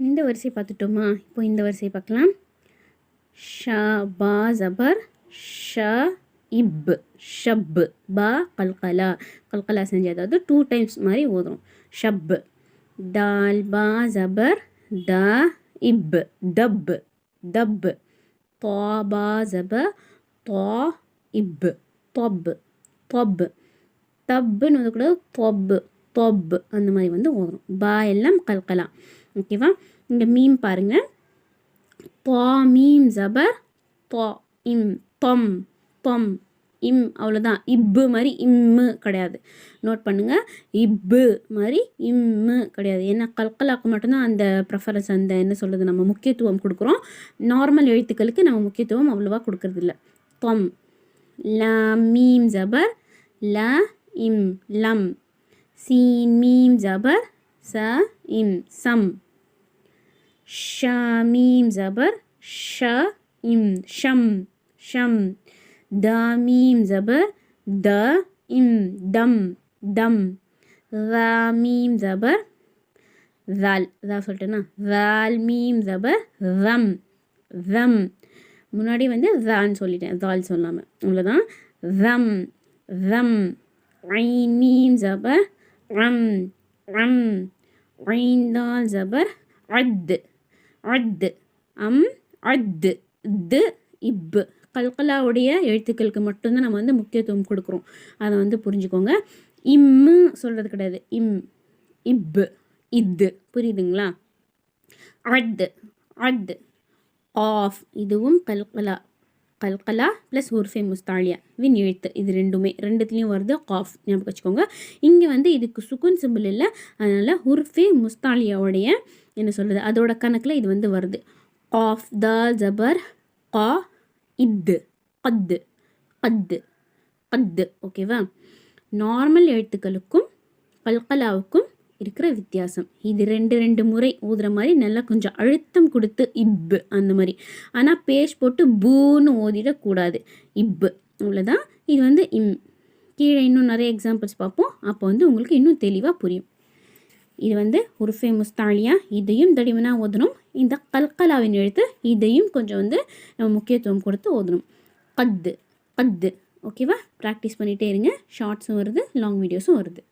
இந்த வரிசை பார்த்துட்டோமா? இப்போ இந்த வரிசை பார்க்கலாம். ஷ பா ஜபர் ஷ இப் ஷப் பா கல்கலா. கல்கலா செஞ்சு அதாவது டூ டைம்ஸ் மாதிரி ஓதுறோம் ஷப் தால் பா ஜபர் த இப் தப் தப் தா பா ஜபர் தா இப் தொப் தொப். தப்புன்னு வந்து கூட தொப் தொப். அந்த மாதிரி வந்து ஓதுறோம் பா எல்லாம் கல்கலா. ஓகேவா? இங்கே மீம் பாருங்கள் பா மீம் ஜபர் பா இம் தொம் தொம் இம் அவ்வளோதான் இப்பு மாதிரி இம்மு கிடையாது. நோட் பண்ணுங்கள் இப்பு மாதிரி இம்மு கிடையாது. ஏன்னா கல்கலாக்கு மட்டும்தான் அந்த ப்ரிஃபரன்ஸ் அந்த என்ன சொல்கிறது நம்ம முக்கியத்துவம் கொடுக்குறோம். நார்மல் எழுத்துக்களுக்கு நம்ம முக்கியத்துவம் அவ்வளோவா கொடுக்கறதில்ல. தொம் ல மீம் ஜபர் ல இம் லம். சீன் மீம் ஜபர் ச இம் சம். ஷ மீம் ஜபர் ஷ இம் ஷம் ஷம். த மீம் ஜபர் த இம் தம் தம். ர மீம் ஜபர் தால் இதா சொல்லிட்டேன்னா. தால் மீம் ஜபர் ரம் ரம். முன்னாடி வந்து தான் சொல்லிட்டேன் தால் சொல்லாமல் அவ்வளோதான் ரம் ரம். ஐன் மீம் ஜபர் ரம் ரம். ஐந்தால் ஜபர் அத். அத் அம் அத் து இப்பு கல்கலாவுடைய எழுத்துக்களுக்கு மட்டும்தான் நம்ம வந்து முக்கியத்துவம் கொடுக்குறோம். அதை வந்து புரிஞ்சுக்கோங்க. இம்மு சொல்கிறது கிடையாது. இம் இப்பு இது. புரியுதுங்களா? அட் அட் ஆஃப். இதுவும் கல்கலா. கல்கலா ப்ளஸ் உர்ஃபே முஸ்தாலியா. வின் எழுத்து. இது ரெண்டுமே. ரெண்டுத்துலேயும் வருது. காஃப் ஞாபகம் வச்சுக்கோங்க. இங்கே வந்து இதுக்கு சுக்குன் சிம்பிள் இல்லை. அதனால் உர்ஃபே முஸ்தாலியாவுடைய என்ன சொல்கிறது அதோட கணக்கில் இது வந்து வருது. காஃப் த ஜபர் கா இத்து கத்து கத்து கத்து ஓகேவா நார்மல் எழுத்துக்களுக்கும் கல்கலாவுக்கும் இருக்கிற வித்தியாசம். இது ரெண்டு ரெண்டு முறை ஊதுற மாதிரி நல்லா கொஞ்சம் அழுத்தம் கொடுத்து இப்பு அந்த மாதிரி. ஆனால் பேஷ் போட்டு பூன்னு ஓதிடக்கூடாது இப்பு அவ்வளோதான் இது வந்து இம். கீழே இன்னும் நிறைய எக்ஸாம்பிள்ஸ் பார்ப்போம். அப்போ வந்து உங்களுக்கு இன்னும் தெளிவாக புரியும். இது வந்து ஒரு ஃபேமஸ் தாலியா? இதையும் தடிமனாக ஓதணும் இந்த கல்கலாவின் எழுத்து இதையும் கொஞ்சம் வந்து நம்ம முக்கியத்துவம் கொடுத்து ஓதணும் கத்து கத்து ஓகேவா? ப்ராக்டிஸ் பண்ணிகிட்டே இருங்க. ஷார்ட்ஸும் வருது. லாங் வீடியோஸும் வருது.